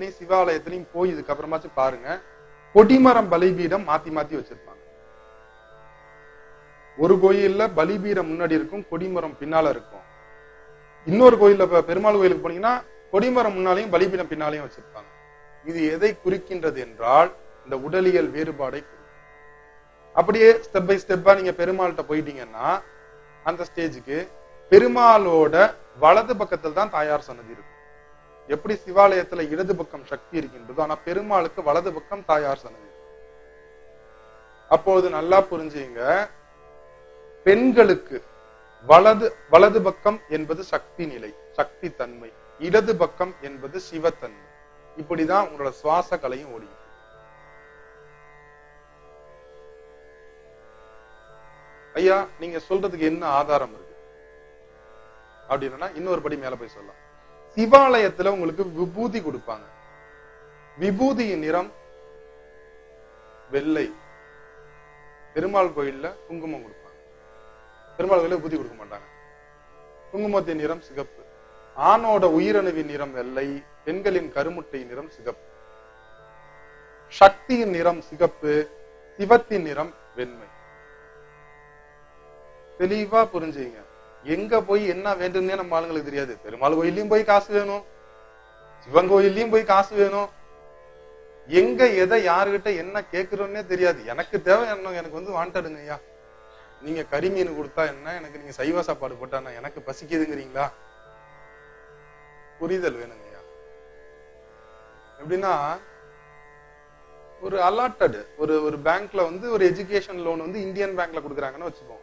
ஆலயத்திலையும் சிவாலயத்திலையும் போய் இதுக்கப்புறமாச்சும் பாருங்க. கொடிமரம் பலிபீடம் மாத்தி மாத்தி வச்சிருப்பாங்க. ஒரு கோயில்ல பலிபீடம் முன்னாடி இருக்கும் கொடிமரம் பின்னால இருக்கும். இன்னொரு கோயில்ல பெருமாள் கோயிலுக்கு போனீங்கன்னா கொடிமரம் முன்னாலையும் பலிபீடம் பின்னாலையும் வச்சிருப்பாங்க. இது எதை குறிக்கின்றது என்றால் இந்த உடலியல் வேறுபாடை அப்படியே ஸ்டெப் பை ஸ்டெப்பா நீங்க பெருமாள்கிட்ட போயிட்டீங்கன்னா அந்த ஸ்டேஜுக்கு பெருமாளோட வலது பக்கத்தில் தான் தாயார் சன்னதி இருக்கும். எப்படி சிவாலயத்துல இடது பக்கம் சக்தி இருக்கின்றதோ ஆனா பெருமாளுக்கு வலது பக்கம் தாயார் சன்னதி. அப்போது நல்லா புரிஞ்சுங்க. பெண்களுக்கு வலது வலது பக்கம் என்பது சக்தி நிலை சக்தி தன்மை. இடது பக்கம் என்பது சிவத்தன்மை. இப்படிதான் உங்களோட சுவாச கலையும் ஓடியும் ஐயா நீங்க சொல்றதுக்கு என்ன ஆதாரம் இருக்கு? அப்படின்னா இன்னொரு படி மேல போய் சொல்லலாம். சிவாலயத்துல உங்களுக்கு விபூதி கொடுப்பாங்க. விபூதியின் நிறம் வெள்ளை. பெருமாள் கோயில்ல குங்குமம் கொடுப்பாங்க. பெருமாள் கோயில விபூதி கொடுக்க மாட்டாங்க. குங்குமத்தின் நிறம் சிகப்பு. ஆணோட உயிரணுவின் நிறம் வெள்ளை. பெண்களின் கருமுட்டை நிறம் சிகப்பு. சக்தியின் நிறம் சிகப்பு. சிவத்தின் நிறம் வெண்மை. தெளிவா புரிஞ்சுங்க. எங்க போய் என்ன வேண்டும்னே நம்ம ஆளுங்களுக்கு தெரியாது. பெருமாள் கோயிலையும் போய் காசு வேணும். சிவன் கோயிலையும் போய் காசு வேணும். எங்க எதை யாருகிட்ட என்ன கேக்குறோன்னே தெரியாது. எனக்கு தேவை என்ன எனக்கு வந்து வாண்டடுங்க ஐயா. நீங்க கறி மீன் கொடுத்தா என்ன? எனக்கு நீங்க சைவ சாப்பாடு போட்டா எனக்கு பசிக்குதுங்கிறீங்களா? புரிதல் வேணுங்க ஐயா. எப்படின்னா ஒரு அலாட்டடு ஒரு ஒரு பேங்க்ல வந்து ஒரு எஜுகேஷன் லோன் வந்து இந்தியன் பேங்க்ல கொடுக்குறாங்கன்னு வச்சுப்போம்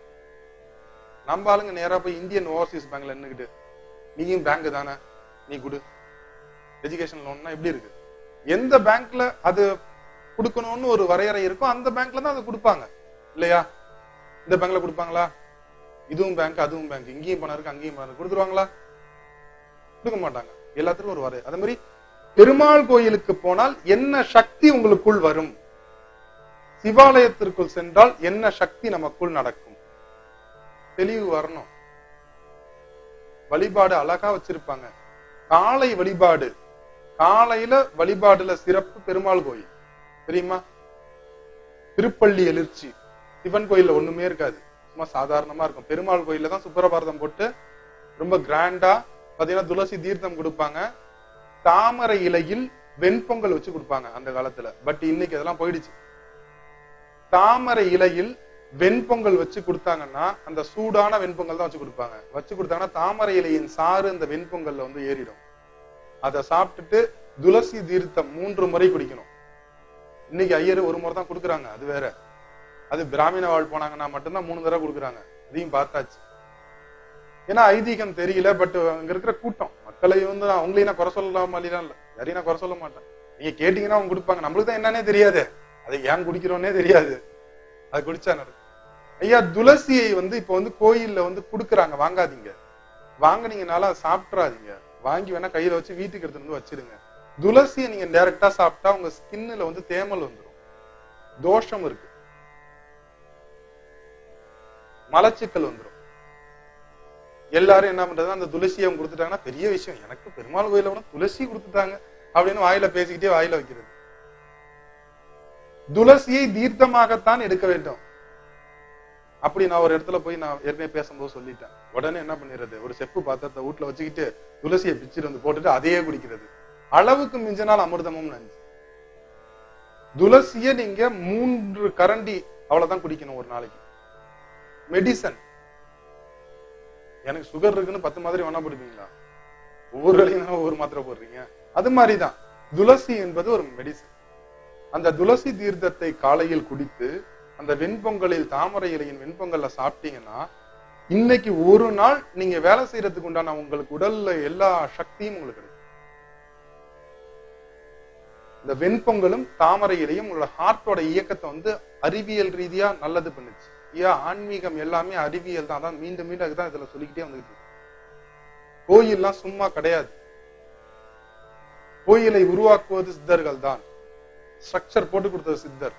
நம்ம ஆளுங்க நேரா போய் இந்தியன் ஓவர்சீஸ் பேங்க்ல நின்றுக்கிட்டு நீயும் பேங்க் தானே நீ கொடு. எஜுகேஷன் லோன்னா எப்படி இருக்கு? எந்த பேங்க்ல அது கொடுக்கணும்னு ஒரு வரையறை இருக்கோ அந்த பேங்க்ல தான் அதை கொடுப்பாங்க. இல்லையா? இந்த பேங்க்ல கொடுப்பாங்களா? இதுவும் பேங்க் அதுவும் பேங்க் இங்கேயும் பணம் இருக்கு அங்கேயும் பணம் இருக்கு. கொடுத்துருவாங்களா? கொடுக்க மாட்டாங்க. எல்லாத்துக்கும் ஒரு வரையறை. அதே மாதிரி பெருமாள் கோயிலுக்கு போனால் என்ன சக்தி உங்களுக்குள் வரும்? சிவாலயத்திற்குள் சென்றால் என்ன சக்தி நமக்குள் நடக்கும்? தெளிவு வரணும். வழிபாடு அழகா வச்சிருப்பாங்க. காலை வழிபாடு. காலையில வழிபாடுல சிறப்பு பெருமாள் கோயில். தெரியுமா? திருப்பள்ளி எழுச்சி. சிவன் கோயில்ல ஒண்ணுமே இருக்காது. சும்மா சாதாரணமா இருக்கும். பெருமாள் கோயில்ல தான் சுப்பிரபாரதம் போட்டு ரொம்ப கிராண்டா பாத்தீங்கன்னா துளசி தீர்த்தம் கொடுப்பாங்க. தாமரை இலையில் வெண்பொங்கல் வச்சு கொடுப்பாங்க அந்த காலத்துல. பட் இன்னைக்கு அதெல்லாம் போயிடுச்சு. தாமரை இலையில் வெண்பொங்கல் வச்சு கொடுத்தாங்கன்னா அந்த சூடான வெண்பொங்கல் தான் வச்சு கொடுப்பாங்க. வச்சு கொடுத்தாங்கன்னா தாமரை இலையின் சாறு அந்த வெண்பொங்கல்ல வந்து ஏறிடும். அதை சாப்பிட்டுட்டு துளசி தீர்த்தம் மூன்று முறை குடிக்கணும். இன்னைக்கு ஐயர் ஒரு முறை தான் கொடுக்குறாங்க அது வேற. அது பிராமண வாழ் போனாங்கன்னா மட்டும்தான் மூணு தடவை கொடுக்குறாங்க. அதையும் பார்த்தாச்சு. ஏன்னா ஐதீகம் தெரியல பட் அங்க இருக்கிற கூட்டம். மக்களை வந்து அவங்களையும் நான் குறை சொல்லலாம் மாதிரிலாம் இல்லை. யாரையும் நான் குறை சொல்ல மாட்டேன். நீங்க கேட்டீங்கன்னா அவங்க கொடுப்பாங்க. நம்மளுக்கு தான் என்னன்னே தெரியாது. அதை ஏன் குடிக்கிறோன்னே தெரியாது. அது குடிச்சா நடக்கும். ஐயா துளசியை வந்து இப்ப வந்து கோயில்ல வந்து குடுக்கறாங்க. வாங்காதீங்க. வாங்கினீங்கனால அதை சாப்பிட்றாதீங்க வாங்கி வேணா கையில வச்சு வீட்டுக்கு எடுத்துட்டு வந்து வச்சிருங்க. துளசியை நீங்க டைரக்டா சாப்பிட்டா உங்க ஸ்கின்னுல வந்து தேமல் வந்துடும் தோஷம் இருக்கு. மலச்சிக்கல் வந்துடும் எல்லாரும் என்ன பண்றது? அந்த துளசியை அவங்க கொடுத்துட்டாங்கன்னா பெரிய விஷயம். எனக்கு பெருமாள் கோயில கூட துளசி கொடுத்துட்டாங்க அப்படின்னு வாயில பேசிக்கிட்டே வாயில வைக்கிறது. துளசியை தீர்த்தமாகத்தான் எடுக்க வேண்டும். அப்படி நான் ஒரு இடத்துல போய் நான் ஏற்கனவே பேசும்போது சொல்லிட்டேன். உடனே என்ன பண்ணிடுறது? ஒரு செப்பு பாத்திரத்தை வீட்டுல வச்சுக்கிட்டு துளசியை பிச்சுட்டு வந்து போட்டுட்டு அதையே குடிக்கிறது. அளவுக்கு மிஞ்சினால் அமிர்தமும் நஞ்சு துளசிய நீங்க மூன்று கரண்டி அவ்வளவுதான் குடிக்கணும் ஒரு நாளைக்கு. மெடிசன். எனக்கு சுகர் இருக்குன்னு பத்து மாதிரி வேணா போடுவீங்களா ஒவ்வொரு வேலையும் ஒவ்வொரு மாத்திரை போடுறீங்க. அது மாதிரிதான். துளசி என்பது ஒரு மெடிசன். அந்த துளசி தீர்த்தத்தை காலையில் குடித்து அந்த வெண்பொங்கலில் தாமரை இலையின் வெண்பொங்கல்ல சாப்பிட்டீங்கன்னா இன்னைக்கு ஒரு நாள் நீங்க வேலை செய்யறதுக்கு உண்டான உங்களுக்கு உடல்ல எல்லா சக்தியும் உங்களுக்கு கிடைக்கும். இந்த வெண்பொங்கலும் தாமரை இலையும் உங்களோட ஹார்ட்டோட இயக்கத்தை வந்து அறிவியல் ரீதியா நல்லது பண்ணுச்சு. ஏன் ஆன்மீகம் எல்லாமே அறிவியல் தான். அதான் மீண்டும் மீண்டும் அதுதான் இதுல சொல்லிக்கிட்டே வந்துகிட்டு கோயில்லாம் சும்மா கிடையாது. கோயிலை உருவாக்குவது சித்தர்கள் தான் ஸ்ட்ரக்சர் போட்டு கொடுத்தது சித்தர்.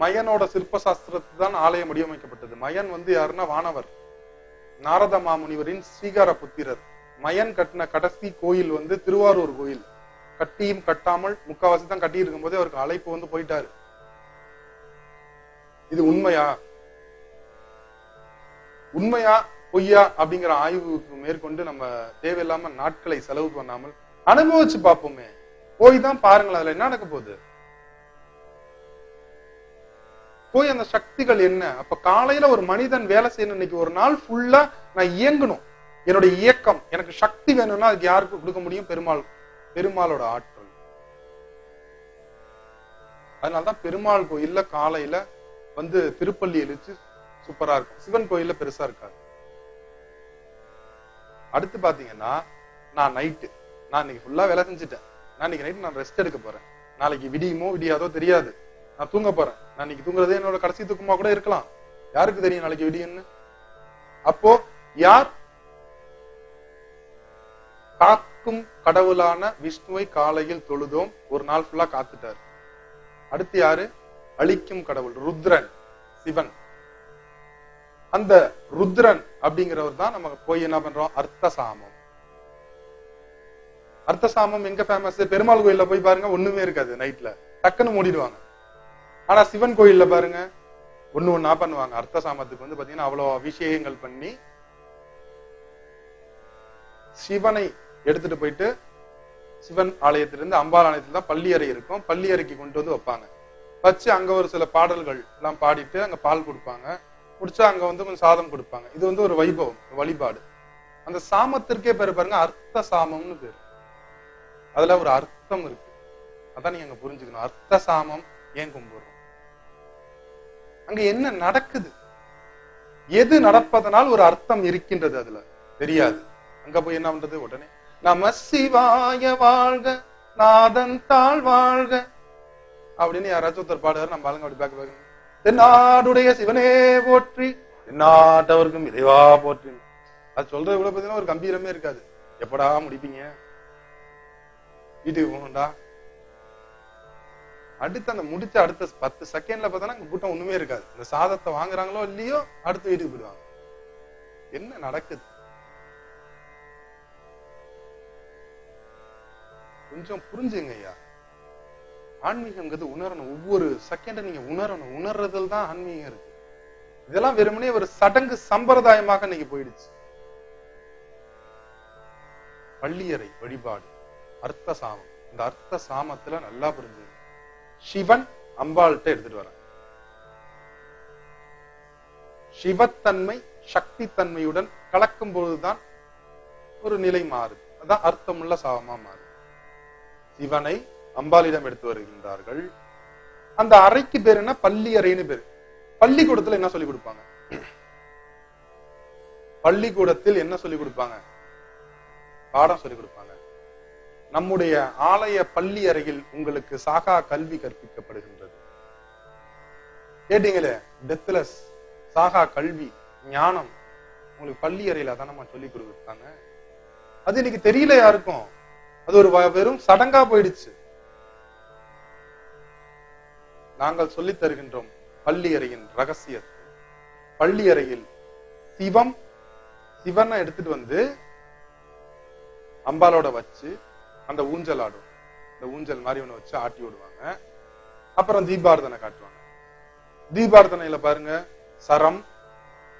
மயனோட சிற்ப சாஸ்திரத்தை தான் ஆலயம் வடிவமைக்கப்பட்டது. மயன் வந்து யாருன்னா வானவர். நாரத மாமுனிவரின் ஸ்ரீகார புத்திரர். மயன் கட்டின கடைசி கோயில் வந்து திருவாரூர் கோயில். கட்டியும் கட்டாமல் முக்காவாசி தான் கட்டி இருக்கும் போதே அவருக்கு அழைப்பு வந்து போயிட்டாரு. இது உண்மையா? உண்மையா பொய்யா அப்படிங்கிற ஆய்வுக்கு மேற்கொண்டு நம்ம தேவையில்லாம நாட்களை செலவு பண்ணாமல் அனுபவிச்சு பார்ப்போமே. போய் தான் பாருங்களேன் அதுல என்ன நடக்க போகுது? போய் அந்த சக்திகள் என்ன? அப்ப காலையில ஒரு மனிதன் வேலை செய்யணும். இன்னைக்கு ஒரு நாள் ஃபுல்லா நான் இயங்கணும். என்னுடைய இயக்கம் எனக்கு சக்தி வேணும்னா அதுக்கு யாருக்கு கொடுக்க முடியும்? பெருமாள் பெருமாளோட ஆற்றல். அதனாலதான் பெருமாள் கோயில்ல காலையில வந்து திருப்பள்ளி எழுச்சு சூப்பரா இருக்கும். சிவன் கோயில்ல பெருசா இருக்காது. அடுத்து பாத்தீங்கன்னா நான் நைட்டு நான் இன்னைக்கு ஃபுல்லா வேலை செஞ்சுட்டேன். நான் இன்னைக்கு நைட்டு நான் ரெஸ்ட் எடுக்க போறேன். நாளைக்கு விடியுமோ விடியாதோ தெரியாது. நான் தூங்க போறேன். நான் இன்னைக்கு தூங்குறதே என்னோட கடைசி தூக்கமா கூட இருக்கலாம். யாருக்கு தெரியும் நாளைக்கு விடியும்னு அப்போ யார்? காக்கும் கடவுளான விஷ்ணுவை காலையில் தொழுதோம். ஒரு நாள் ஃபுல்லா காத்துட்டார். அடுத்து யாரு? அழிக்கும் கடவுள் ருத்ரன் சிவன். அந்த ருத்ரன் அப்படிங்கிறவர் தான் நம்ம போய் என்ன பண்றோம்? அர்த்த சாமம் அர்த்த சாமம் எங்க ஃபேமஸ் பெருமாள் கோயில்ல போய் பாருங்க ஒண்ணுமே இருக்காது நைட்ல டக்குன்னு மூடிடுவாங்க. ஆனா சிவன் கோயில்ல பாருங்க. ஒண்ணு ஒண்ணா பண்ணுவாங்க. அர்த்த சாமத்துக்கு வந்து பாத்தீங்கன்னா அவ்வளவு அபிஷேகங்கள் பண்ணி சிவனை எடுத்துட்டு போயிட்டு சிவன் ஆலயத்திலிருந்து அம்பாள் ஆலயத்துல தான் பள்ளியறை இருக்கும். பள்ளி அறைக்கு கொண்டு வந்து வைப்பாங்க. வச்சு அங்க ஒரு சில பாடல்கள் எல்லாம் பாடிட்டு அங்க பால் கொடுப்பாங்க. குடிச்சா அங்க வந்து கொஞ்சம் சாதம் கொடுப்பாங்க. இது வந்து ஒரு வைபவம் வழிபாடு. அந்த சாமத்திற்கே பேர் பாருங்க அர்த்த சாமம்னு பேரு. அதுல ஒரு அர்த்தம் இருக்கு. அதான் நீங்க அங்க புரிஞ்சுக்கணும். அர்த்த சாமம் ஏன் கும்பிடுறோம்? அங்க என்ன நடக்குது? எது நடப்பதனால் ஒரு அர்த்தம் இருக்கின்றது அதுல? தெரியாது. அங்க போய் என்ன பண்றது? உடனே நம சிவாய வாழ்க நாதன் தாழ் வாழ்க. அப்படின்னு யாராச்சும் ஒருத்தர் பாடுவார் நம்ம ஆளுங்க அப்படி பார்க்க பேக்க தென்னாடுடைய சிவனே போற்றி தென்னாட்டவருக்கும் இறைவா போற்றி. அது சொல்றது கூட பாத்தீங்கன்னா ஒரு கம்பீரமே இருக்காது. எப்படா முடிப்பீங்க? வீட்டுக்கு போகணும்டா. அடுத்து அந்த முடிச்ச அடுத்த பத்து செகண்ட்ல பார்த்தோன்னா அங்க கூட்டம் ஒண்ணுமே இருக்காது. இந்த சாதத்தை வாங்குறாங்களோ இல்லையோ அடுத்து வீட்டுக்கு போயிடுவாங்க. என்ன நடக்குது? கொஞ்சம் புரிஞ்சுங்க ஐயா. ஆன்மீகங்கிறது உணரணும். ஒவ்வொரு செகண்ட் நீங்க உணரணும். உணர்றதுல தான் ஆன்மீகம் இருக்கு. இதெல்லாம் வெறுமனே ஒரு சடங்கு சம்பிரதாயமாக இன்னைக்கு போயிடுச்சு. பள்ளியறை வழிபாடு அர்த்த சாமம். இந்த அர்த்த சாமத்துல நல்லா புரிஞ்சுங்க. சிவன் அம்பாள்கிட்ட எடுத்துட்டு வர சிவத்தன்மை சக்தி தன்மையுடன் கலக்கும் பொழுதுதான் ஒரு நிலை மாறுது அதான் அர்த்தமுள்ள சாபமா மாறுது சிவனை அம்பாளிடம் எடுத்து வருகின்றார்கள். அந்த அறைக்கு பேர் என்ன? பள்ளி அறைன்னு பேரு. பள்ளிக்கூடத்துல என்ன சொல்லி கொடுப்பாங்க? பள்ளிக்கூடத்தில் என்ன சொல்லி கொடுப்பாங்க? பாடம் சொல்லி கொடுப்பாங்க. நம்முடைய ஆலய பள்ளி அறையில் உங்களுக்கு சாகா கல்வி கற்பிக்கப்படுகின்றது. கேட்டீங்களே? டெத்லெஸ் சாகா கல்வி ஞானம். உங்களுக்கு பள்ளி அறையில அதான் சொல்லி கொடுத்துருக்காங்க அது இன்னைக்கு தெரியல யாருக்கும். அது ஒரு வெறும் சடங்கா போயிடுச்சு. நாங்கள் சொல்லி தருகின்றோம் பள்ளி அறையின் ரகசியத்தை. பள்ளி அறையில் சிவம் சிவனை எடுத்துட்டு வந்து அம்பாலோட வச்சு அந்த ஊஞ்சல் ஆடும். இந்த ஊஞ்சல் மாதிரி ஒன்று வச்சு ஆட்டி விடுவாங்க. அப்புறம் தீபார்த்தனை காட்டுவாங்க. தீபார்த்தனையில பாருங்க சரம்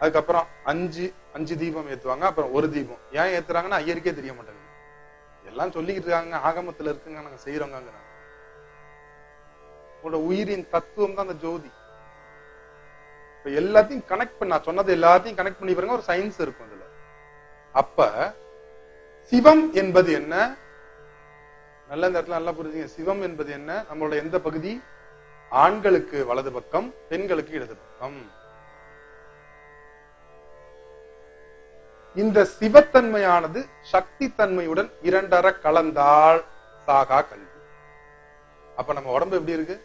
அதுக்கப்புறம் அஞ்சு அஞ்சு தீபம் ஏத்துவாங்க அப்புறம் ஒரு தீபம். ஏன் ஏத்துறாங்கன்னா ஐயருக்கே தெரிய மாட்டேங்குது. எல்லாம் சொல்லிக்கிட்டு இருக்காங்க ஆகமத்துல இருக்குங்க நாங்க செய்யறோங்கிறாங்க உங்களோட உயிரின் தத்துவம் தான் அந்த ஜோதி. இப்ப எல்லாத்தையும் கனெக்ட் பண்ண நான் சொன்னது எல்லாத்தையும் கனெக்ட் பண்ணி பாருங்க ஒரு சயின்ஸ் இருக்கும் இதுல அப்ப சிவம் என்பது என்ன? நல்ல இந்த இடத்துல நல்லா புரிஞ்சுங்க. சிவம் என்பது என்ன? நம்மளோட எந்த பகுதி? ஆண்களுக்கு வலது பக்கம் பெண்களுக்கு இடது பக்கம். இந்த சிவத்தன்மையானது சக்தி தன்மையுடன் இரண்டர கலந்தால் சாகா கல்வி. அப்ப நம்ம உடம்பு எப்படி இருக்கு?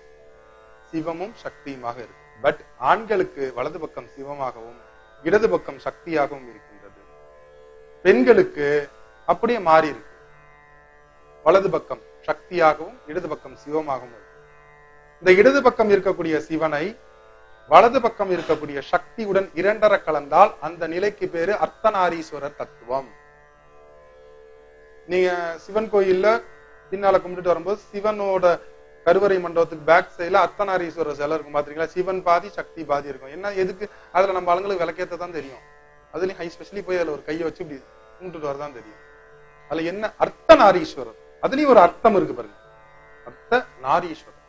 சிவமும் சக்தியுமாக இருக்கு. பட் ஆண்களுக்கு வலது பக்கம் சிவமாகவும் இடது பக்கம் சக்தியாகவும் இருக்கின்றது. பெண்களுக்கு அப்படியே மாறி இருக்கு. வலது பக்கம் சக்தியாகவும் இடது பக்கம் சிவமாகவும் இந்த இடது பக்கம் இருக்கக்கூடிய சிவனை வலது பக்கம் இருக்கக்கூடிய சக்தியுடன் இரண்டரை கலந்தால் அந்த நிலைக்கு பேரு அர்த்தநாரீஸ்வரர் தத்துவம். நீங்க சிவன் கோயில்ல பின்னால கும்பிட்டுட்டு வரும்போது சிவனோட கருவறை மண்டபத்துக்கு பேக் சைடுல அர்த்தநாரீஸ்வரர் சிலை இருக்கும் பாத்தீங்களா? சிவன் பாதி சக்தி பாதி இருக்கும். என்ன எதுக்கு? அதுல நம்ம ஆளுங்களுக்கு விளக்கேத்ததான் தெரியும். அதுலயும் ஹை ஸ்பெஷலி போய் அதுல ஒரு கையை வச்சு இப்படி கும்பிட்டுட்டு வரதான் தெரியும். அதுல என்ன? அர்த்தநாரீஸ்வரர். அதுலயும் ஒரு அர்த்தம் இருக்கு பாருங்க. அர்த்த நாரீஸ்வரம்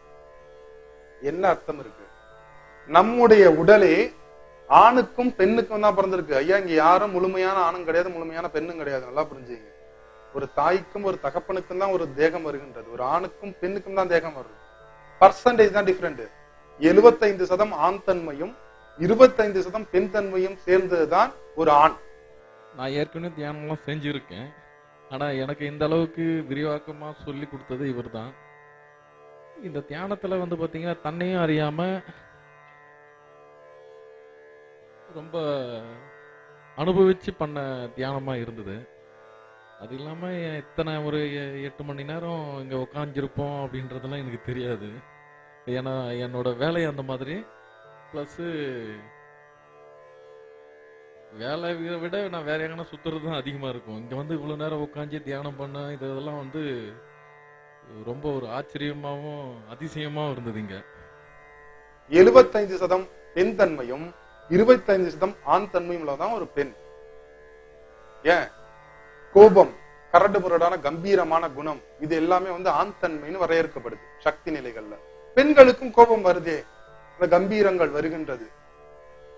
என்ன அர்த்தம் இருக்கு? நம்முடைய உடலே ஆணுக்கும் பெண்ணுக்கும் தான் பிறந்திருக்கு. ஐயா இங்க யாரும் முழுமையான ஆணும் கிடையாது முழுமையான பெண்ணும் கிடையாது. நல்லா புரிஞ்சுங்க. ஒரு தாய்க்கும் ஒரு தகப்பனுக்கும் தான் ஒரு தேகம் வருகின்றது. ஒரு ஆணுக்கும் பெண்ணுக்கும் தான் தேகம் வருது. பர்சன்டேஜ் தான் டிஃபரெண்ட் எழுபத்தைந்து சதம் ஆண் தன்மையும் இருபத்தைந்து சதம் பெண் தன்மையும் சேர்ந்ததுதான் ஒரு ஆண். நான் ஏற்கனவே தியானம்லாம் செஞ்சிருக்கேன். ஆனால் எனக்கு இந்த அளவுக்கு விரிவாக்கமாக சொல்லி கொடுத்தது இவர் தான் இந்த தியானத்தில் வந்து பார்த்தீங்கன்னா தன்னையும் அறியாமல் ரொம்ப அனுபவித்து பண்ண தியானமாக இருந்தது. அது இல்லாமல் இத்தனை ஒரு எ- எட்டு மணி நேரம் இங்கே உட்காந்துருப்போம் அப்படின்றதெல்லாம் எனக்கு தெரியாது. ஏன்னா என்னோட வேலை அந்த மாதிரி. ப்ளஸ்ஸு வேலை விட நான் வேற எங்கன்னா சுத்துறது தான் அதிகமா இருக்கும். இங்க வந்து இவ்வளவு நேரம் உட்காந்து தியானம் பண்ண இதெல்லாம் வந்து ரொம்ப ஒரு ஆச்சரியமாவும் அதிசயமாவும் இருந்தது இங்க. எழுபத்தைந்து சதம் பெண் தன்மையும் இருபத்தைந்து சதம் ஆண் தன்மையும் உள்ளதான் ஒரு பெண். ஏன்? கோபம் கரடு முரடான கம்பீரமான குணம் இது எல்லாமே வந்து ஆண் தன்மைன்னு வரையறுக்கப்படுது சக்தி நிலைகள்ல. பெண்களுக்கும் கோபம் வருதே. அந்த கம்பீரங்கள் வருகின்றது.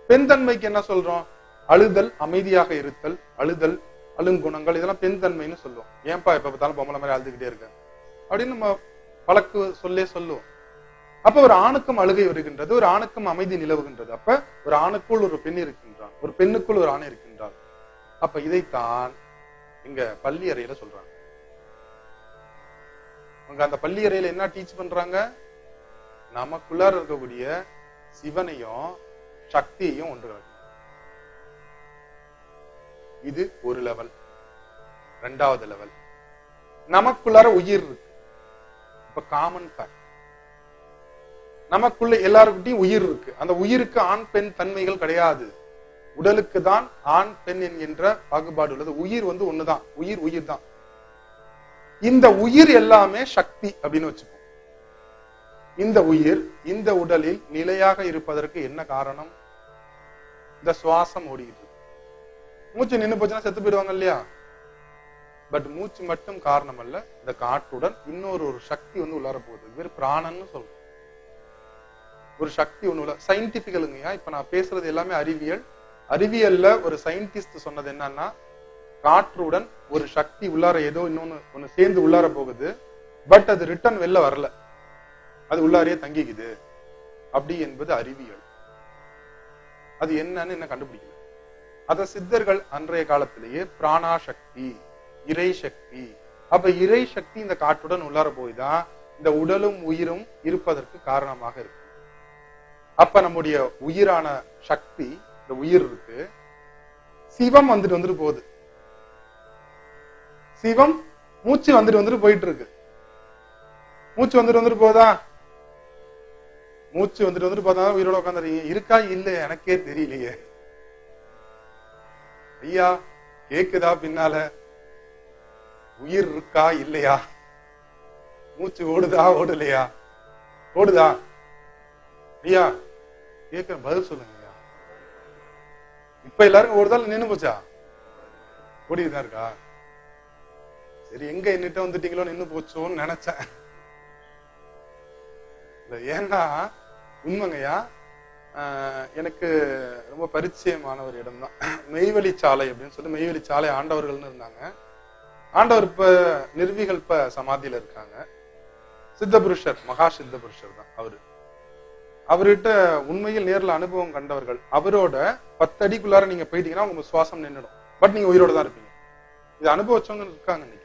பெண் தன்மைக்கு என்ன சொல்றோம்? அழுதல் அமைதியாக இருத்தல் அழுதல் அழுங்குணங்கள் இதெல்லாம் பெண் தன்மைன்னு சொல்லுவோம். ஏன்பா எப்ப பார்த்தாலும் பொம்பளை மாதிரி அழுதுகிட்டே இருக்க? அப்படின்னு நம்ம வழக்கு சொல்லே சொல்லுவோம். அப்ப ஒரு ஆணுக்கும் அழுகை வருகின்றது ஒரு ஆணுக்கும் அமைதி நிலவுகின்றது. அப்ப ஒரு ஆணுக்குள் ஒரு பெண் இருக்கின்றான் ஒரு பெண்ணுக்குள் ஒரு ஆணை இருக்கின்றான். அப்ப இதைத்தான் இங்க பள்ளி அறையில சொல்றாங்க. அங்க அந்த பள்ளி அறையில என்ன டீச் பண்றாங்க? நமக்குள்ளார இருக்கக்கூடிய சிவனையும் சக்தியையும் ஒன்று இது ஒரு லெவல் ரெண்டாவது லெவல் நமக்குள்ளார உயிர் இருக்கு. இப்ப காமன் ஃபேக்ட் நமக்குள்ள எல்லாருக்கிட்டையும் உயிர் இருக்கு. அந்த உயிருக்கு ஆண் பெண் தன்மைகள் கிடையாது. உடலுக்கு தான் ஆண் பெண் என்கின்ற பாகுபாடு உள்ளது. உயிர் வந்து ஒண்ணுதான். உயிர் உயிர் தான். இந்த உயிர் எல்லாமே சக்தி அப்படின்னு வச்சுக்கோம் இந்த உயிர் இந்த உடலில் நிலையாக இருப்பதற்கு என்ன காரணம்? இந்த சுவாசம் ஓடிட்டு மூச்சு நின்னு போச்சுன்னா செத்து போயிடுவாங்க இல்லையா? பட் மூச்சு மட்டும் காரணம் அல்ல இந்த காற்றுடன் இன்னொரு ஒரு சக்தி வந்து உள்ளார போகுது. இது பேர் பிராணன்னு சொல்றோம். ஒரு சக்தி ஒண்ணு உள்ள சயின்டிபிக்கலுங்கய்யா இப்ப நான் பேசுறது எல்லாமே அறிவியல். அறிவியல்ல ஒரு சயின்டிஸ்ட் சொன்னது என்னன்னா காற்றுடன் ஒரு சக்தி உள்ளார ஏதோ இன்னொன்னு ஒண்ணு சேர்ந்து உள்ளார போகுது. பட் அது ரிட்டர்ன் வெளில வரல. அது உள்ளாரே தங்கிக்குது. அப்படி என்பது அறிவியல். அது என்னன்னு என்ன கண்டுபிடிக்கல? அத சித்தர்கள் அன்றைய காலத்திலேயே பிராணா சக்தி இறை சக்தி அப்ப இறை சக்தி இந்த காற்றுடன் உள்ளார போய்தான் இந்த உடலும் உயிரும் இருப்பதற்கு காரணமாக இருக்கு. அப்ப நம்முடைய உயிரான சக்தி இந்த உயிர் இருக்கு. சிவம் வந்துட்டு வந்துட்டு போகுது. சிவம் மூச்சு வந்துட்டு வந்துட்டு போயிட்டு இருக்கு மூச்சு வந்துட்டு வந்துட்டு போதா மூச்சு வந்துட்டு வந்துட்டு போதா உயிரோட உட்காந்துருக்கீங்க இருக்கா? இல்ல எனக்கே தெரியலையே. ஐயா கேக்குதா பின்னால? உயிர் இருக்கா இல்லையா? மூச்சு ஓடுதா ஓடலையா? ஓடுதா? ஐயா கேட்கிற பதில் சொல்லுங்க ஐயா. இப்ப எல்லாரும் ஓடுதா நின்னு போச்சா? ஓடிதான் இருக்கா? சரி எங்க என்னிட்ட வந்துட்டீங்களோ நின்னு போச்சோன்னு நினைச்சேன். ஏன்னா உண்மைங்கய்யா எனக்கு ரொம்ப பரிச்சயமான ஒரு இடம் தான் மெய்வழி சாலை அப்படின்னு சொல்லி மெய்வழி சாலை ஆண்டவர்கள்னு இருந்தாங்க. ஆண்டவர் இப்ப நிர்விகல்ப சமாதியில இருக்காங்க. சித்தபுருஷர் மகா சித்தபுருஷர் தான் அவரு. அவர்கிட்ட உண்மையில் நேர்ல அனுபவம் கண்டவர்கள் அவரோட பத்து அடிக்குள்ளார நீங்க போயிட்டீங்கன்னா உங்க சுவாசம் நின்னுடும். பட் நீங்க உயிரோட தான் இருப்பீங்க. இது அனுபவிச்சவங்க இருக்காங்க இன்னைக்கு.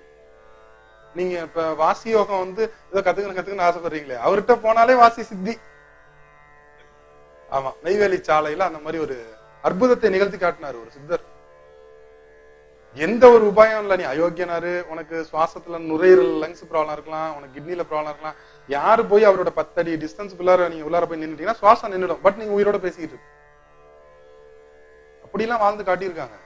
நீங்க இப்ப வாசி யோகம் வந்து ஏதோ கத்துக்கணும் கத்துக்கணும்னு ஆசைப்படுறீங்களே அவர்கிட்ட போனாலே வாசி சித்தி. ஆமா நெய்வேலி சாலையில அந்த மாதிரி ஒரு அற்புதத்தை நிகழ்த்தி காட்டினார் ஒரு சித்தர். எந்த ஒரு உபாயம் இல்ல நீ அயோக்கியனாரு உனக்கு சுவாசத்துல நுரையீரல் லங்ஸ் ப்ராப்ளம் இருக்கலாம் உனக்கு கிட்னில ப்ராப்ளம் இருக்கலாம். யாரு போய் அவரோட பத்தடி டிஸ்டன்ஸ் உள்ளார நீங்க உள்ளார போய் நின்னுட்டீங்கன்னா சுவாசம் நின்னுடும். பட் நீங்க உயிரோட பேசிக்கிட்டு இருக்கு. அப்படிலாம் வாழ்ந்து காட்டியிருக்காங்க.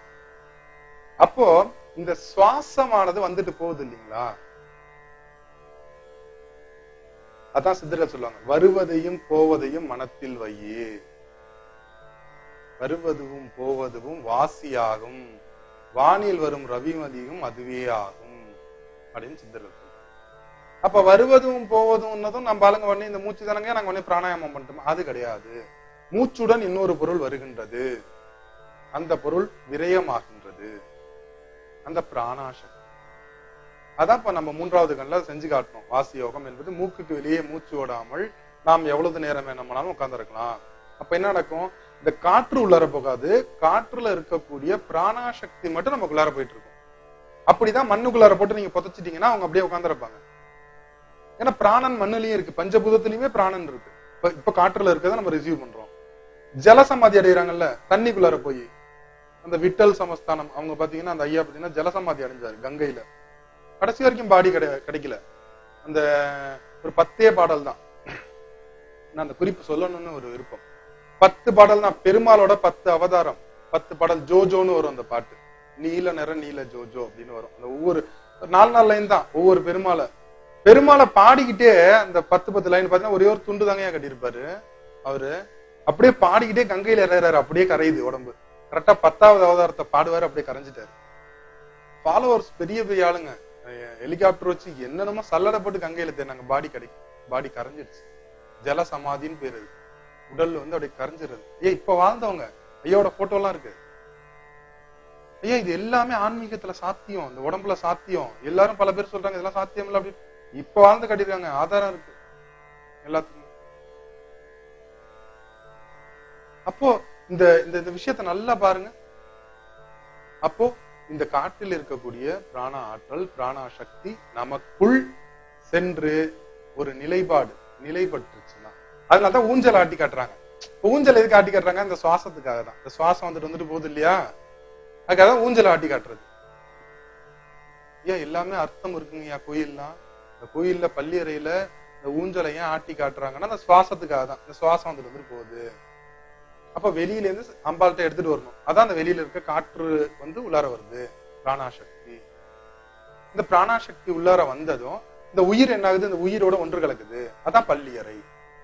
அப்போ இந்த சுவாசமானது வந்துட்டு போகுது இல்லைங்களா? அதான் சித்தர்கள் சொல்லுவாங்க வருவதையும் போவதையும் மனத்தில் வையே. வருவதும் போவதும் வாசியாகும். வானில் வரும் ரவிமதியும் அதுவே ஆகும் அப்படின்னு சித்தர்கள் சொல்றாங்க. அப்ப வருவதும் போவதும்னதும் நம்ம ஆளுங்க உடனே இந்த மூச்சு தானங்க நாங்க உடனே பிராணாயாமம் பண்ணிட்டோம் அது கிடையாது. மூச்சுடன் இன்னொரு பொருள் வருகின்றது. அந்த பொருள் விரயமாகின்றது. அந்த பிராணாசக்தி. அதான் இப்ப நம்ம மூன்றாவது கண்ணில் செஞ்சு காட்டணும் வாசி யோகம் என்பது மூக்குக்கு வெளியே மூச்சு ஓடாமல் நாம் எவ்வளவு நேரம் வேணுமானாலும் உட்காந்துருக்கலாம் அப்ப என்ன நடக்கும்? இந்த காற்று உள்ளார போகாது. காற்றுல இருக்கக்கூடிய பிராணாசக்தி மட்டும் நமக்குள்ளார போயிட்டு இருக்கும் அப்படிதான் மண்ணுக்குள்ளார போட்டு நீங்க புதைச்சிட்டீங்கன்னா அவங்க அப்படியே உட்காந்துருப்பாங்க ஏன்னா பிராணன் மண்ணுலயும் இருக்கு. பஞ்சபூதத்திலயுமே பிராணன் இருக்கு. இப்ப இப்ப காற்றுல இருக்கிறத நம்ம ரிசீவ் பண்றோம். ஜலசமாதி அடைகிறாங்கல்ல தண்ணிக்குள்ளார போய். அந்த விட்டல் சமஸ்தானம் அவங்க பாத்தீங்கன்னா அந்த ஐயா பாத்தீங்கன்னா ஜலசமாதி அடைஞ்சாரு கங்கையில. கடைசி வரைக்கும் பாடி கிடை கிடைக்கல. அந்த ஒரு பத்தே பாடல் தான். நான் அந்த குறிப்பு சொல்லணும்னு ஒரு விருப்பம். பத்து பாடல் தான் பெருமாளோட பத்து அவதாரம். பத்து பாடல் ஜோஜோன்னு வரும் அந்த பாட்டு. நீல நிற நீல ஜோஜோ அப்படின்னு வரும். அந்த ஒவ்வொரு நாலு நாலு லைன் தான் ஒவ்வொரு பெருமாளை. பெருமாளை பாடிக்கிட்டே அந்த பத்து பத்து லைன் பாத்தீங்கன்னா ஒரே ஒரு துண்டு தாங்க கட்டியிருப்பாரு. அவரு அப்படியே பாடிக்கிட்டே கங்கையில இறையறாரு அப்படியே கரையுது உடம்பு. கரெக்டா பத்தாவது அவதாரத்தை பாடுவாரு அப்படியே கரைஞ்சிட்டாரு. ஃபாலோவர்ஸ் பெரிய பெரிய ஆளுங்க. ஹெலிகாப்டர் வச்சு என்னென்னமோ சல்லடை போட்டு கங்கையில தேனாங்க பாடி கிடைக்கும் பாடி கரைஞ்சிருச்சு ஜல சமாதின்னு பேர் அது. உடல் வந்து அப்படியே கரைஞ்சிருது ஏ இப்ப வாழ்ந்தவங்க ஐயோட போட்டோலாம் இருக்கு. ஐயா இது எல்லாமே ஆன்மீகத்துல சாத்தியம். இந்த உடம்புல சாத்தியம். எல்லாரும் பல பேர் சொல்றாங்க இதெல்லாம் சாத்தியம் இல்ல அப்படின்னு. இப்ப வாழ்ந்து கட்டிருக்காங்க ஆதாரம் இருக்கு. எல்லாத்துக்கும். அப்போ இந்த இந்த விஷயத்த நல்லா பாருங்க. அப்போ இந்த காற்றில் இருக்கக்கூடிய பிராண ஆற்றல் பிராணா சக்தி நமக்குள் சென்று ஒரு நிலைப்பாடு நிலைப்பட்டுருச்சுன்னா. அதனாலதான் ஊஞ்சல் ஆட்டி காட்டுறாங்க. ஊஞ்சல் எதுக்கு ஆட்டி காட்டுறாங்க? இந்த சுவாசத்துக்காக தான். இந்த சுவாசம் வந்துட்டு வந்துட்டு போகுது இல்லையா? அதுக்காக தான் ஊஞ்சல் ஆட்டி காட்டுறது. ஏன் எல்லாமே அர்த்தம் இருக்குங்கய்யா கோயில்லாம்? இந்த கோயில்ல பள்ளி அறையில இந்த ஊஞ்சலை ஏன் ஆட்டி காட்டுறாங்கன்னா அந்த சுவாசத்துக்காக தான். இந்த சுவாசம் வந்துட்டு வந்துட்டு போகுது. அப்ப வெளியில இருந்து அம்பாள்கிட்ட எடுத்துட்டு வரணும். அதான் அந்த வெளியில இருக்க காற்று வந்து உள்ளார வருது. பிராணாசக்தி. இந்த பிராணாசக்தி உள்ளார வந்ததும் இந்த உயிர் என்ன ஆகுது இந்த உயிரோட ஒன்று கலக்குது. அதான் பள்ளியறை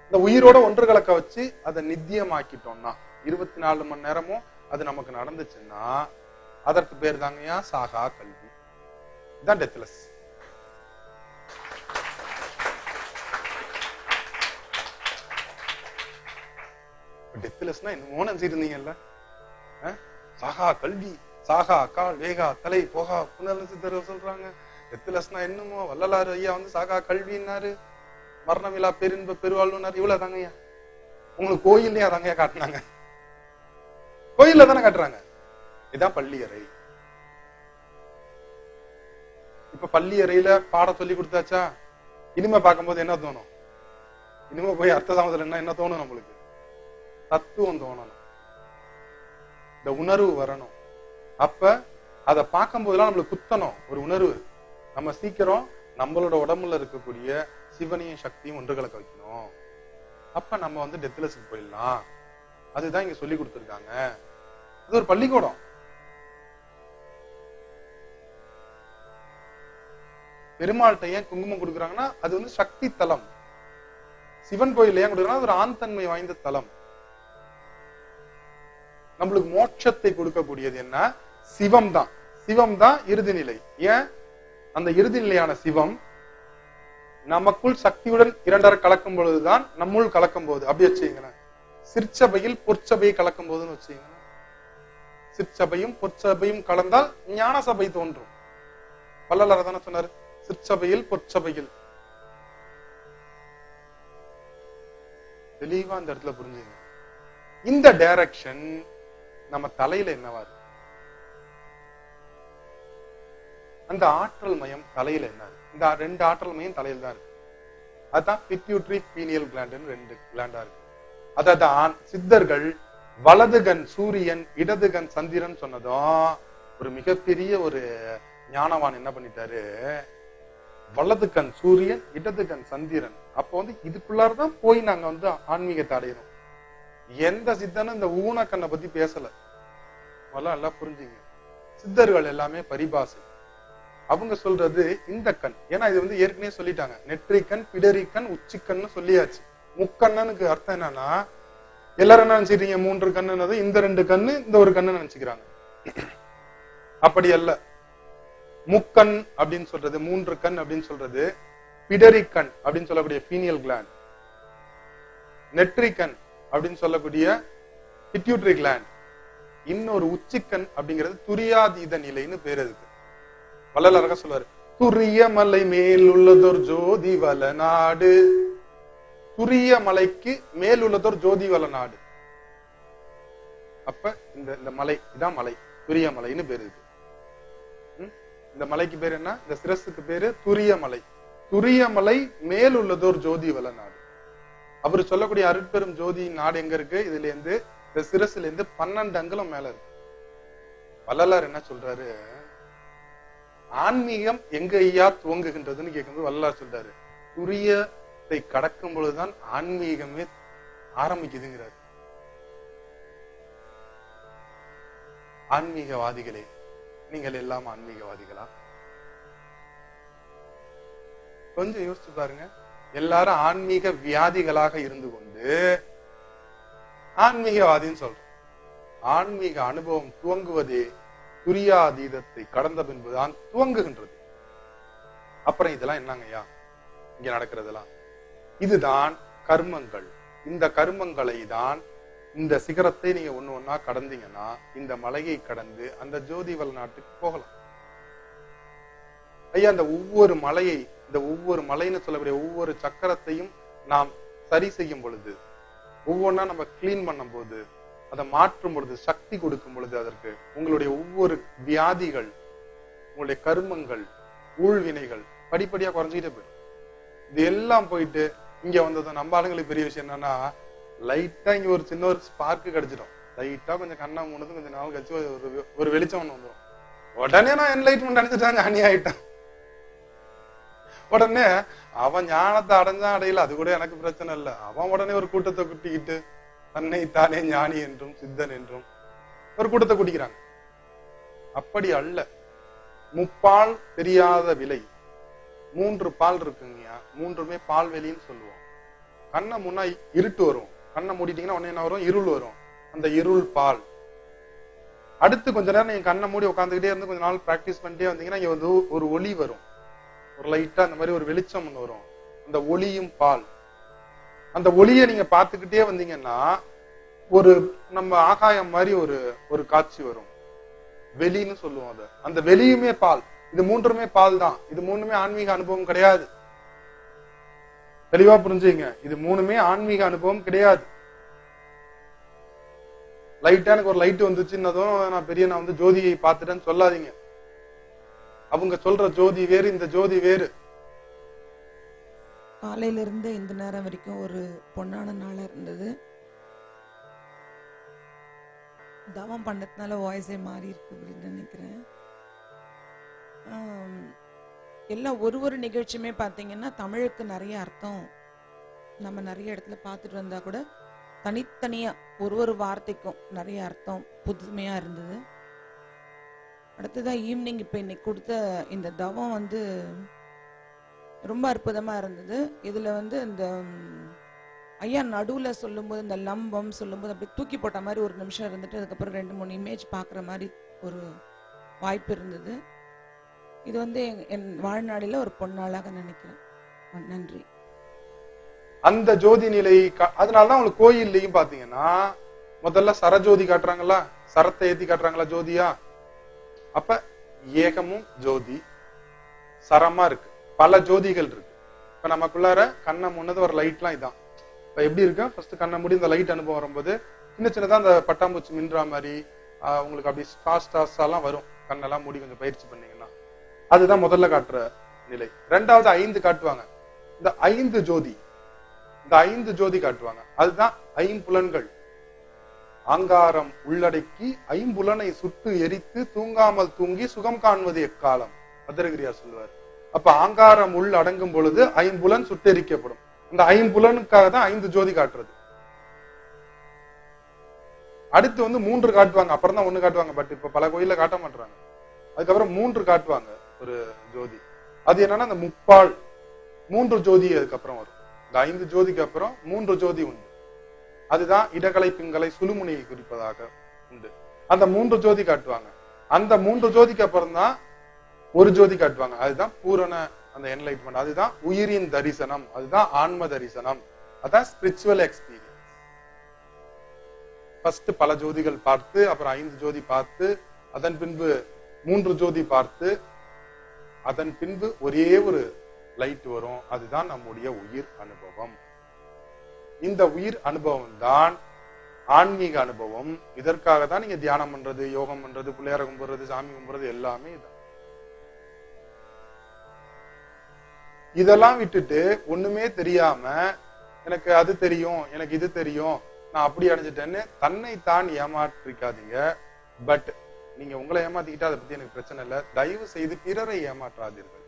இந்த உயிரோட ஒன்று கலக்க வச்சு அதை நித்தியமாக்கிட்டோம்னா இருபத்தி நாலு மணி நேரமும் அது நமக்கு நடந்துச்சுன்னா அதற்கு பேர் தாங்கயா சாகா கல்வி. இதான் டெத்லெஸ். டெத்லெஸ்னா என்னமோ நினைச்சிருந்தீங்கல்ல சாகா கல்வி சாகா கால் வேகா தலை போகா புனர்ல சித்தர் சொல்றாங்க. டெத்லெஸ்னா என்னமோ? வள்ளலார் ஐயா வந்து சாகா கல்வின்னாரு. மரணமிலா பெருன்ப பெருவாழ்வுனாரு. இவ்வளவு தாங்கய்யா உங்களுக்கு கோயில்லயே அதாங்க காட்டினாங்க? கோயில்ல தானே காட்டுறாங்க. இதான் பள்ளியறை இப்ப பள்ளியறையில பாட சொல்லி கொடுத்தாச்சா? இனிமே பார்க்கும்போது என்ன தோணும்? இனிமே போய் அர்த்த சாமத்துல என்ன தோணும் நம்மளுக்கு? தத்துவம் தோணணும் இந்த உணர்வு வரணும். அப்ப அதை பார்க்கும் போதெல்லாம் நம்மளுக்கு குத்தணும். ஒரு உணர்வு. நம்ம சீக்கிரம் நம்மளோட உடம்புல இருக்கக்கூடிய சிவனையும் சக்தியும் ஒன்று கலக்க வைக்கணும். அப்ப நம்ம வந்து டெத்லெஸ்க்கு போயிடலாம். அதுதான் இங்க சொல்லி கொடுத்துருக்காங்க. இது ஒரு பள்ளிக்கூடம். பெருமாள்கிட்ட ஏன் குங்குமம் கொடுக்குறாங்கன்னா அது வந்து சக்தி தலம். சிவன் கோயில் ஏன் கொடுக்குறாங்கன்னா அது ஒரு ஆண் தன்மை வாய்ந்த தலம். நம்மளுக்கு மோட்சத்தை கொடுக்கக்கூடியது என்ன? சிவம் தான். சிவம் தான் இறுதி நிலை ஏன்? அந்த இறுதி நிலையான சிவம் நமக்குள் சக்தியுடன் இரண்டரை கலக்கும் பொழுதுதான் நம்முள் கலக்கும் போது. அப்படி வச்சுங்களேன் சிற்சபையில் பொற்சபையை கலக்கும் போதுன்னு வச்சுங்களேன் சிற்சபையும் பொற்சபையும் கலந்தால் ஞான சபை தோன்றும். வள்ளலார் தானே சொன்னார்? சிற்சபையில் பொற்சபையில். தெளிவா அந்த இடத்துல புரிஞ்சுங்க. இந்த டைரக்ஷன் நம்ம தலையில என்னவா இருக்கு? அந்த ஆற்றல் மையம் தலையில என்ன இருக்கு? இந்த ரெண்டு ஆற்றல் மையம் தலையில தான் இருக்கு. அதுதான் பிட்யூட்ரி பீனியல் கிளாண்டுன்னு ரெண்டு கிளாண்டா இருக்கு. அதாவது சித்தர்கள் வலது கண் சூரியன் இடது கண் சந்திரன் சொன்னதும் ஒரு மிகப்பெரிய ஒரு ஞானவான் என்ன பண்ணிட்டாரு? வலது கண் சூரியன் இடது கண் சந்திரன். அப்போ வந்து இதுக்குள்ளாரதான் போய் நாங்க வந்து ஆன்மீகத்தை அடையணும். எந்த சித்தனும் இந்த ஊனக்கண்ணை பத்தி பேசல. அப்பெல்லாம் நல்லா புரிஞ்சுங்க. சித்தர்கள் எல்லாமே பரிபாசை அவங்க சொல்றது இந்த கண். ஏன்னா இது வந்து ஏற்கனவே சொல்லிட்டாங்க. நெற்றிக்கண் பிடரிக்கண் உச்சிக்கண்ணு சொல்லியாச்சு. முக்கண்ணனுக்கு அர்த்தம் என்னன்னா எல்லாரும் என்ன நினைச்சிட்டீங்க மூன்று கண்ணு இந்த ரெண்டு கண்ணு இந்த ஒரு கண்ணு நினைச்சுக்கிறாங்க. அப்படி அல்ல. முக்கண் அப்படின்னு சொல்றது மூன்று கண் அப்படின்னு சொல்றது பிடரிக்கண் அப்படின்னு சொல்லக்கூடிய பீனியல் கிளாண்ட் நெற்றிக்கண் அப்படின்னு சொல்லக்கூடிய பிட்யூட்ரி கிளாண்ட் இன்னொரு உச்சிக்கண் அப்படிங்கிறது துரியாதீத நிலைன்னு பேர் அதுக்கு. வள்ளலாக சொல்லுவாரு துரிய மலை மேல் உள்ளதோர் ஜோதி வல நாடு. துரிய மலைக்கு மேல் உள்ளதோர் ஜோதி வல நாடு. அப்ப இந்த இந்த மலை இதான் மலை. துரிய மலைன்னு பேர் இருக்கு இந்த மலைக்கு பேர் என்ன? இந்த சிரஸுக்கு பேரு துரிய மலை. துரிய மலை மேல் உள்ளதோர் ஜோதி வல நாடு. அவர் சொல்லக்கூடிய அருட்பெரும் ஜோதி நாடு எங்க இருக்கு? இதுல இருந்து இந்த சிரசுல இருந்து பன்னெண்டு அங்குலம் மேல இருக்கு. வள்ளலார் என்ன சொல்றாரு? ஆன்மீகம் எங்க ஐயா துவங்குகின்றதுன்னு கேட்கும்போது வள்ளலார் சொல்றாரு துரியத்தை கடக்கும் பொழுதுதான் ஆன்மீகமே ஆரம்பிக்குதுங்கிறார். ஆன்மீகவாதிகளே நீங்கள் எல்லாம் ஆன்மீகவாதிகளா? கொஞ்சம் யோசிச்சு பாருங்க. எல்லாரும் ஆன்மீக வியாதிகளாக இருந்து கொண்டு ஆன்மீகவாதின்னு சொல்றோம். ஆன்மீக அனுபவம் துவங்குவதே துரியாதீதத்தை கடந்த பின்புதான் துவங்குகின்றது. அப்புறம் இதெல்லாம் என்னங்கய்யா இங்க நடக்கிறதெல்லாம். இதுதான் கர்மங்கள். இந்த கர்மங்களை தான் இந்த சிகரத்தை நீங்க ஒண்ணு ஒண்ணா கடந்தீங்கன்னா இந்த மலையை கடந்து அந்த ஜோதிவல் நாட்டுக்கு போகலாம். ஐயா அந்த ஒவ்வொரு மலையை இந்த ஒவ்வொரு மலைன்னு சொல்லக்கூடிய ஒவ்வொரு சக்கரத்தையும் நாம் சரி செய்யும் பொழுது ஒவ்வொன்றா நம்ம கிளீன் பண்ணும் போது அதை மாற்றும் பொழுது சக்தி கொடுக்கும் பொழுது அதற்கு உங்களுடைய ஒவ்வொரு வியாதிகள் உங்களுடைய கர்மங்கள் ஊழ்வினைகள் படிப்படியா குறைஞ்சிக்கிட்டே போயிடும். இது எல்லாம் போயிட்டு இங்க வந்தது நம்ம ஆளுங்களுக்கு பெரிய விஷயம் என்னன்னா லைட்டா இங்க ஒரு சின்ன ஒரு ஸ்பார்க்கு கிடைச்சிடும். லைட்டா கொஞ்சம் கண்ணா மூணது கொஞ்சம் நாள் கழிச்சு ஒரு ஒரு வெளிச்சம் ஒன்று வந்துடும் உடனே நான் என்லைட்மெண்ட் அடைஞ்சிட்டாங்க அணி ஆயிட்டேன் உடனே அவன் ஞானத்தை அடைஞ்சான் அடையில அது கூட எனக்கு பிரச்சனை இல்ல. அவன் உடனே ஒரு கூட்டத்தை குட்டிக்கிட்டு தன்னை தானே ஞானி என்றும் சித்தன் என்றும் ஒரு கூட்டத்தை குட்டிக்கிறாங்க. அப்படி அல்ல. முப்பால் தெரியாத விலை. மூன்று பால் இருக்குங்கய்யா. மூன்றுமே பால் வெளின்னு சொல்லுவோம். கண்ணை முன்னா இருட்டு வரும். கண்ணை மூடிட்டீங்கன்னா உடனே என்ன வரும்? இருள் வரும். அந்த இருள் பால். அடுத்து கொஞ்ச நேரம் நீங்க கண்ணை மூடி உட்காந்துக்கிட்டே இருந்து கொஞ்ச நாள் பிராக்டிஸ் பண்ணிட்டே வந்தீங்கன்னா இங்க வந்து ஒரு ஒளி வரும். ஒரு லைட்டா அந்த மாதிரி ஒரு வெளிச்சம் ஒன்று வரும். அந்த ஒளியும் பால். அந்த ஒளியை நீங்க பார்த்துக்கிட்டே வந்தீங்கன்னா ஒரு நம்ம ஆகாயம் மாதிரி ஒரு ஒரு காட்சி வரும். வெளின்னு சொல்லுவோம் அதை. அந்த வெளியுமே பால். இது மூன்றுமே பால் தான். இது மூணுமே ஆன்மீக அனுபவம் கிடையாது. தெளிவா புரிஞ்சுங்க. இது மூணுமே ஆன்மீக அனுபவம் கிடையாது. லைட்டா எனக்கு ஒரு லைட் வந்துச்சுன்னதும் நான் பெரிய நான் வந்து ஜோதியை பார்த்துட்டேன்னு சொல்லாதீங்க. அவங்க சொல்ற ஜோதி வேறு இந்த ஜோதி வேறு. காலையில இருந்து இந்த நேரம் வரைக்கும் ஒரு பொன்னான நாளா இருந்தது. தவம் பண்ணதுனால வாய்ஸே மாறி இருக்கு அப்படின்னு நினைக்கிறேன். எல்லாம் ஒரு ஒரு நிகழ்ச்சியுமே பார்த்தீங்கன்னா தமிழுக்கு நிறைய அர்த்தம். நம்ம நிறைய இடத்துல பார்த்துட்டு வந்தா கூட தனித்தனியாக ஒரு ஒரு வார்த்தைக்கும் நிறைய அர்த்தம் புதுமையாக இருந்தது. அடுத்ததாக ஈவினிங் இப்போ இன்னைக்கு கொடுத்த இந்த தவம் வந்து ரொம்ப அற்புதமாக இருந்தது. இதில் வந்து இந்த ஐயா நடுவில் சொல்லும்போது இந்த லம்பம் சொல்லும்போது அப்படி தூக்கி போட்ட மாதிரி ஒரு நிமிஷம் இருந்துட்டு அதுக்கப்புறம் ரெண்டு மூணு இமேஜ் பார்க்குற மாதிரி ஒரு வாய்ப்பு இருந்தது. இது வந்து என்- என் வாழ்நாளில் ஒரு பொன்னாளாக நினைக்கிறேன். நன்றி. அந்த ஜோதி நிலை கா- அதனாலதான் உங்களுக்கு கோயில்லையும் பாத்தீங்கன்னா முதல்ல சரஜோதி காட்டுறாங்களா? சரத்தை ஏத்தி காட்டுறாங்களா ஜோதியா? அப்ப ஏகமும் ஜோதி சரமா இருக்கு. பல ஜோதிகள் இருக்கு. இப்ப நமக்குள்ளார கண்ணை முன்னது ஒரு லைட்லாம் இதான். இப்ப எப்படி இருக்கு? ஃபர்ஸ்ட் கண்ணை மூடி இந்த லைட் அனுபவம் வரும்போது சின்ன சின்னதா அந்த பட்டாம்பூச்சி மின்றா மாதிரி ஆஹ், உங்களுக்கு அப்படி ஃபாஸ்ட் எல்லாம் வரும். கண்ணெல்லாம் மூடி கொஞ்சம் பயிற்சி பண்ணீங்கன்னா. அதுதான் முதல்ல காட்டுற நிலை. ரெண்டாவது ஐந்து காட்டுவாங்க. இந்த ஐந்து ஜோதி இந்த ஐந்து ஜோதி காட்டுவாங்க. அதுதான் ஐம்புலன்கள். ஆங்காரம் உள்ளடக்கி ஐம்புலனை சுட்டு எரித்து தூங்காமல் தூங்கி சுகம் காண்பது எக்காலம்? பத்திரகிரியார் சொல்லுவார். அப்ப ஆங்காரம் உள் அடங்கும் பொழுது ஐம்புலன் சுட்டெரிக்கப்படும். அந்த ஐம்புலனுக்காக தான் ஐந்து ஜோதி காட்டுறது. அடுத்து வந்து மூன்று காட்டுவாங்க. அப்புறம் தான் ஒண்ணு காட்டுவாங்க. பட் இப்ப பல கோயில காட்ட மாட்டாங்க அதுக்கப்புறம் மூன்று காட்டுவாங்க ஒரு ஜோதி. அது என்னன்னா அந்த முப்பால் மூன்று ஜோதி அதுக்கப்புறம் வரும். இந்த ஐந்து ஜோதிக்கு அப்புறம் மூன்று ஜோதி உண்டு. அதுதான் இடகலை பிங்களை சுழுமுனையை குறிப்பதாக உண்டு. அந்த மூன்று ஜோதி காட்டுவாங்க. அந்த மூன்று ஜோதிக்கு அப்புறம் தான் ஒரு ஜோதி காட்டுவாங்க. அதுதான் பூரண அந்த என்லைட்மெண்ட் அதுதான் உயிரின் தரிசனம். அதுதான் ஆன்ம தரிசனம். அதான் ஸ்பிரிச்சுவல் எக்ஸ்பீரியன்ஸ் ஃபர்ஸ்ட் பல ஜோதிகள் பார்த்து அப்புறம் ஐந்து ஜோதி பார்த்து அதன் பின்பு மூன்று ஜோதி பார்த்து அதன் பின்பு ஒரே ஒரு லைட் வரும். அதுதான் நம்முடைய உயிர் அனுபவம். இந்த உயிர் அனுபவம் தான். ஆன்மீக அனுபவம். இதற்காக தான் நீங்க தியானம் பண்றது யோகம் பண்றது பிள்ளையார கும்பிடுறது சாமி கும்பிடுறது எல்லாமே இதான் இதெல்லாம் விட்டுட்டு ஒண்ணுமே தெரியாம எனக்கு அது தெரியும் எனக்கு இது தெரியும் நான் அப்படி அடைஞ்சிட்டேன்னு தன்னை தான் ஏமாற்றிக்காதீங்க. பட் நீங்க உங்களை ஏமாத்திக்கிட்டா அதை பத்தி எனக்கு பிரச்சனை இல்லை. தயவு செய்து பிறரை ஏமாற்றாதீர்கள்.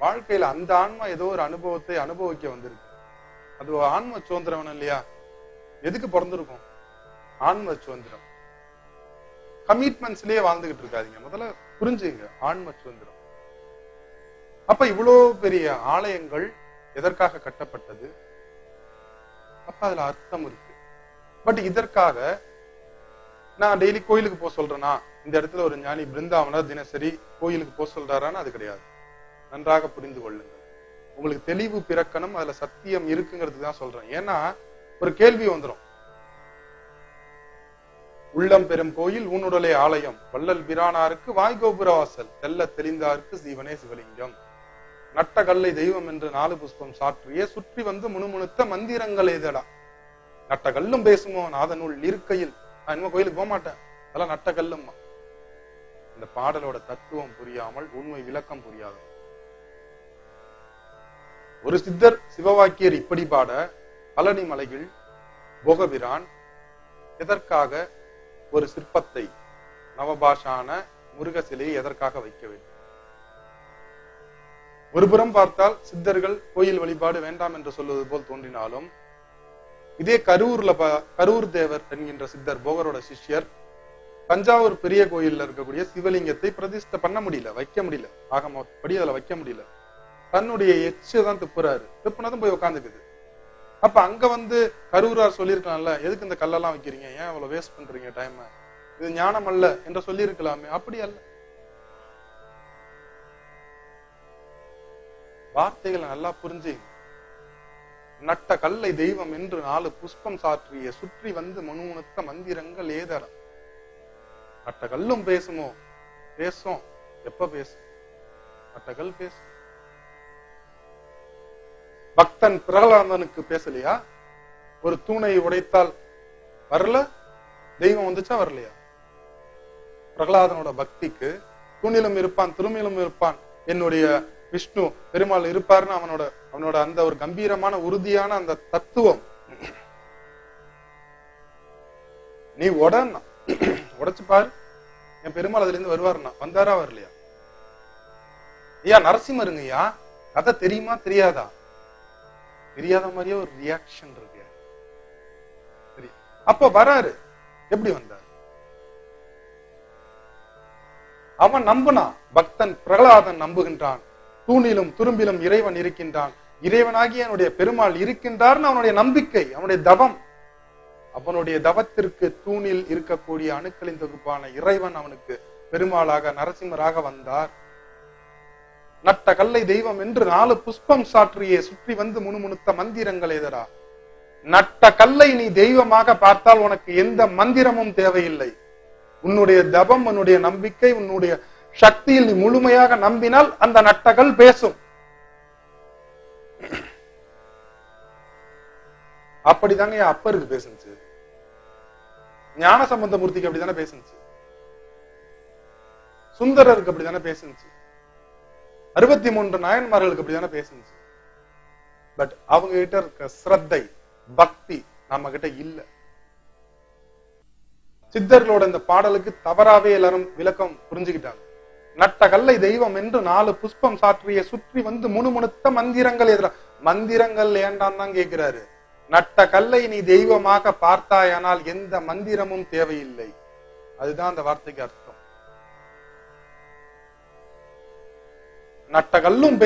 வாழ்க்கையில அந்த ஆன்மா ஏதோ ஒரு அனுபவத்தை அனுபவிக்க வந்திருக்கு. அது ஒரு ஆன்ம சுதந்திரம் இல்லையா? எதுக்கு பிறந்திருக்கும்? ஆன்ம சுதந்திரம். கமிட்மெண்ட்ஸ்லயே வாழ்ந்துகிட்டு இருக்காதீங்க. முதல்ல புரிஞ்சுங்க ஆன்ம சுதந்திரம். அப்ப இவ்வளோ பெரிய ஆலயங்கள் எதற்காக கட்டப்பட்டது? அப்ப அதுல அர்த்தம் இருக்கு. பட் இதற்காக நான் டெய்லி கோயிலுக்கு போக சொல்றேனா? இந்த இடத்துல ஒரு ஞானி பிருந்தாவனர் தினசரி கோயிலுக்கு போக சொல்றாரான்னு அது கிடையாது. நன்றாக புரிந்து கொள்ளுங்கள். உங்களுக்கு தெளிவு பிறக்கணும் அதுல சத்தியம் இருக்குங்கிறதுக்கு தான் சொல்றேன். ஏன்னா ஒரு கேள்வி வந்துரும். உள்ளம் பெரும் கோயில் உன்னுடலை ஆலயம். வள்ளல் பிரானாருக்கு வாய்கோபுர வாசல். தெல்ல தெளிந்தாருக்கு சீவனே சிவலிங்கம். நட்ட கல்லை தெய்வம் என்று நாலு புஷ்பம் சாற்றியே சுற்றி வந்து முணுமுணுத்த மந்திரங்கள் ஏதடா நட்ட கல்லும் பேசுமோ? நாதனுள் இருக்கையில். நான் இனிமே கோயிலுக்கு போக மாட்டேன். அதெல்லாம் நட்ட கல்லும்மா. இந்த பாடலோட தத்துவம் புரியாமல் உண்மை விளக்கம் புரியாது ஒரு சித்தர் சிவவாக்கியர் இப்படி பாட பழனி மலையில் போகவிரான் எதற்காக ஒரு சிற்பத்தை நவபாஷான முருக சிலையை எதற்காக வைக்க வேண்டும்? ஒருபுறம் பார்த்தால் சித்தர்கள் கோயில் வழிபாடு வேண்டாம் என்று சொல்வது போல் தோன்றினாலும் இதே கரூர்ல கரூர் தேவர் என்கின்ற சித்தர் போகரோட சிஷ்யர் தஞ்சாவூர் பெரிய கோயில்ல இருக்கக்கூடிய சிவலிங்கத்தை பிரதிஷ்டை பண்ண முடியல வைக்க முடியல. ஆக ஆகமப்படி அதுல வைக்க முடியல. தன்னுடைய எச்சை தான் துப்புறாரு. துப்புனதும் போய் உட்காந்துக்குது அப்ப அங்க வந்து கரூரார் சொல்லியிருக்கலாம்ல எதுக்கு இந்த கல்லெல்லாம் வைக்கிறீங்க? ஏன் அவ்வளவு வேஸ்ட் பண்றீங்க டைம் இது ஞானம் அல்ல என்று சொல்லியிருக்கலாமே. அப்படி அல்ல. வார்த்தைகளை நல்லா புரிஞ்சு நட்ட கல்லை தெய்வம் என்று நாலு புஷ்பம் சாற்றிய சுற்றி வந்து மனுமுணுத்த மந்திரங்கள் ஏதரம். நட்ட கல்லும் பேசுமோ? பேசும். எப்ப பேசும்? நட்ட கல் பேசும். பக்தன் பிரகலாதனுக்கு பேசலையா? ஒரு தூணை உடைத்தால் வரல? தெய்வம் வந்துச்சா வரலையா? பிரகலாதனோட பக்திக்கு தூணிலும் இருப்பான் திருமையிலும் இருப்பான். என்னுடைய விஷ்ணு பெருமாள் இருப்பாருன்னு அவனோட அவனோட அந்த ஒரு கம்பீரமான உறுதியான அந்த தத்துவம். நீ உடன்னா. உடைச்சு பாரு. என் பெருமாள் அதுல இருந்து வருவாருண்ணா. வந்தாரா வரலையா? ஐயா நரசிம்மருங்க ஐயா கதை தெரியுமா தெரியாதா? தெரியாத மாதிரியே ஒரு ரியாக்ஷன் இருக்கு. சரி அப்ப வராரு. எப்படி வந்தார்? அவன் நம்புனான் பக்தன் பிரகலாதன் நம்புகின்றான். தூணிலும் துரும்பிலும் இறைவன் இருக்கின்றான். இறைவனாகிய என்னுடைய பெருமாள் இருக்கின்றார்னு அவனுடைய நம்பிக்கை அவனுடைய தவம். அவனுடைய தவத்திற்கு தூணில் இருக்கக்கூடிய அணுக்களின் தொகுப்பான இறைவன் அவனுக்கு பெருமாளாக நரசிம்மராக வந்தார். நட்ட கல்லை தெய்வம் என்று நாலு புஷ்பம் சாற்றியே சுற்றி வந்து முணுமுணுத்த மந்திரங்கள் எதிரா? நட்ட கல்லை நீ தெய்வமாக பார்த்தால் உனக்கு எந்த மந்திரமும் தேவையில்லை. உன்னுடைய தபம் உன்னுடைய நம்பிக்கை உன்னுடைய சக்தியில் நீ முழுமையாக நம்பினால் அந்த நட்டகள் பேசும். அப்படிதாங்க என் அப்பருக்கு பேசுனுச்சு ஞான சம்பந்த மூர்த்திக்கு அப்படிதானே பேசுனுச்சு சுந்தரருக்கு அப்படிதானே பேசுனுச்சு அறுபத்தி மூன்று நாயன்மார்களுக்கு அப்படிதானே பேசுச்சு பட் அவங்க கிட்ட இருக்க ஸ்ரத்தை பக்தி நம்ம கிட்ட இல்ல. சித்தர்களோட இந்த பாடலுக்கு தவறாவே எல்லாரும் விளக்கம் புரிஞ்சுக்கிட்டாங்க. நட்ட கல்லை தெய்வம் என்று நாலு புஷ்பம் சாற்றிய சுற்றி வந்து முணுமுணுத்த மந்திரங்கள் எதிர? மந்திரங்கள் ஏண்டான் தான் கேட்கிறாரு நட்ட கல்லை நீ தெய்வமாக பார்த்தாயானால் எந்த மந்திரமும் தேவையில்லை. அதுதான் அந்த வார்த்தைக்கு அர்த்தம். நட்ட கல்லும்